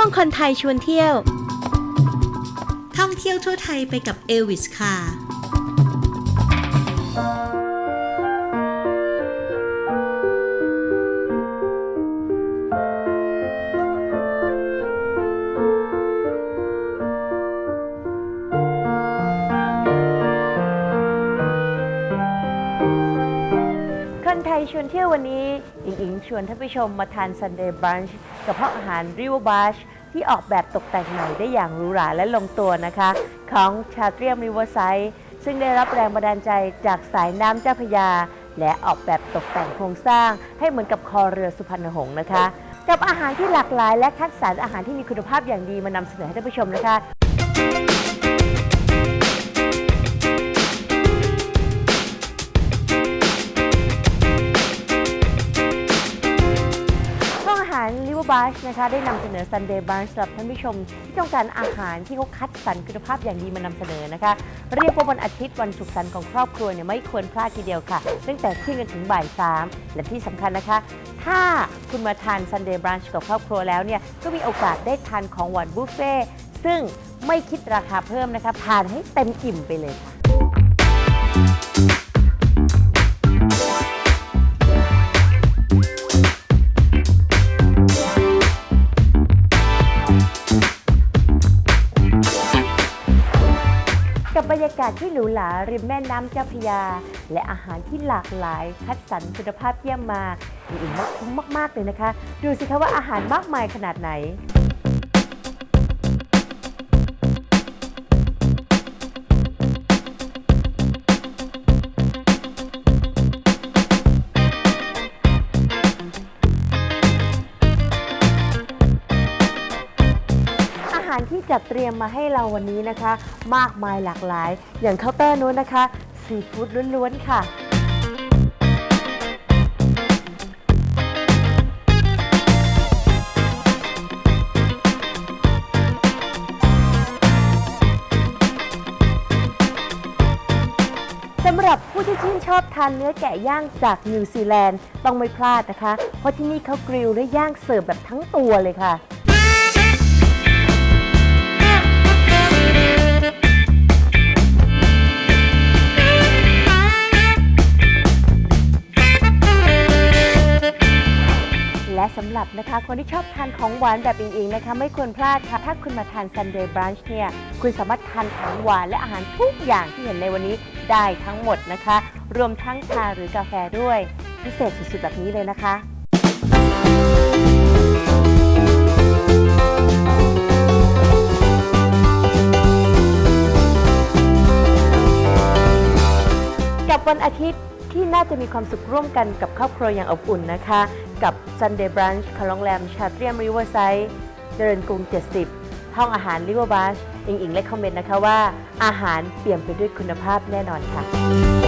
ช่วงคนไทยชวนเที่ยว ท่องเที่ยวทั่วไทยไปกับเอลวิสค่ะ ชวนเที่ยววันนี้ อิงอิงชวนท่านผู้ชมมาทาน Sunday Brunch กับห้องอาหาร River Bash ที่ออกแบบตกแต่งใหม่ได้อย่างหรูหราและลงตัวนะคะ ของชาเตรียม Riverside ซึ่งได้รับแรงบันดาลใจจากสายน้ำเจ้าพยา และออกแบบตกแต่งโครงสร้าง ให้เหมือนกับคอเรือสุพรรณหงส์นะคะ กับอาหารที่หลากหลาย และคัดสรรอาหารที่มีคุณภาพอย่างดีมานำเสนอให้ท่านผู้ชมนะคะาร River b a r นะคะได้นำเสนอ Sunday Brunch สำหรับท่านผู้ชม ที่ต้องการอาหารที่เขาคัดสรรคุณภาพอย่างดีมานำเสนอนะคะ เรียกว่าวันอาทิตย์วันสุขสันต์ของครอบครัวเนี่ยไม่ควรพลาดทีเดียวค่ะ ตั้งแต่เที่ยงจนถึงบ่ายสามและที่สำคัญนะคะ ถ้าคุณมาทาน Sunday Brunch กับครอบครัวแล้วเนี่ยก็มีโอกาสได้ทานของหวานบุฟเฟ่ซึ่งไม่คิดราคาเพิ่มนะคะทานให้เต็มอิ่มไปเลยค่ะ รรยากาศที่หรูหราริมแม่น้ำเจ้าพระยา และอาหารที่หลากหลาย คัดสรรคุณภาพเยี่ยมมาอิ่มมากคุ้มมาก ๆ เลยนะคะ ดูสิคะว่าอาหารมากมายขนาดไหน หารที่จัดเตรียมมาให้เราวันนี้นะคะ มากมายหลากหลาย อย่างเคาน์เตอร์นู้นนะคะซีฟู้ดล้วนๆค่ะสำหรับผู้ที่ชื่นชอบทานเนื้อแกะย่างจากนิวซีแลนด์ต้องไม่พลาดนะคะ เพราะที่นี่เขากริลและย่างเสิร์ฟแบบทั้งตัวเลยค่ะ สำหรับนะคะคนที่ชอบทานของหวานแบบอิงอิงนะคะไม่ควรพลาดค่ะ ถ้าคุณมาทาน Sunday Brunch เนี่ย คุณสามารถทานของหวานและอาหารทุกอย่างที่เห็นในวันนี้ได้ทั้งหมดนะคะ รวมทั้งชาหรือกาแฟด้วย พิเศษสุดๆแบบนี้เลยนะคะกับวันอาทิตย์ที่น่าจะมีความสุขร่วมกันกับครอบครัวอย่างอบอุ่นนะคะ กับ Sunday Brunch ของโรงแรมชาเตรียมริเวอร์ไซด์เจริญกรุง 70 ห้องอาหารริเวอร์บัชอิงอิงและคอมเมนต์นะคะว่าอาหารเปี่ยมไปด้วยคุณภาพแน่นอนค่ะ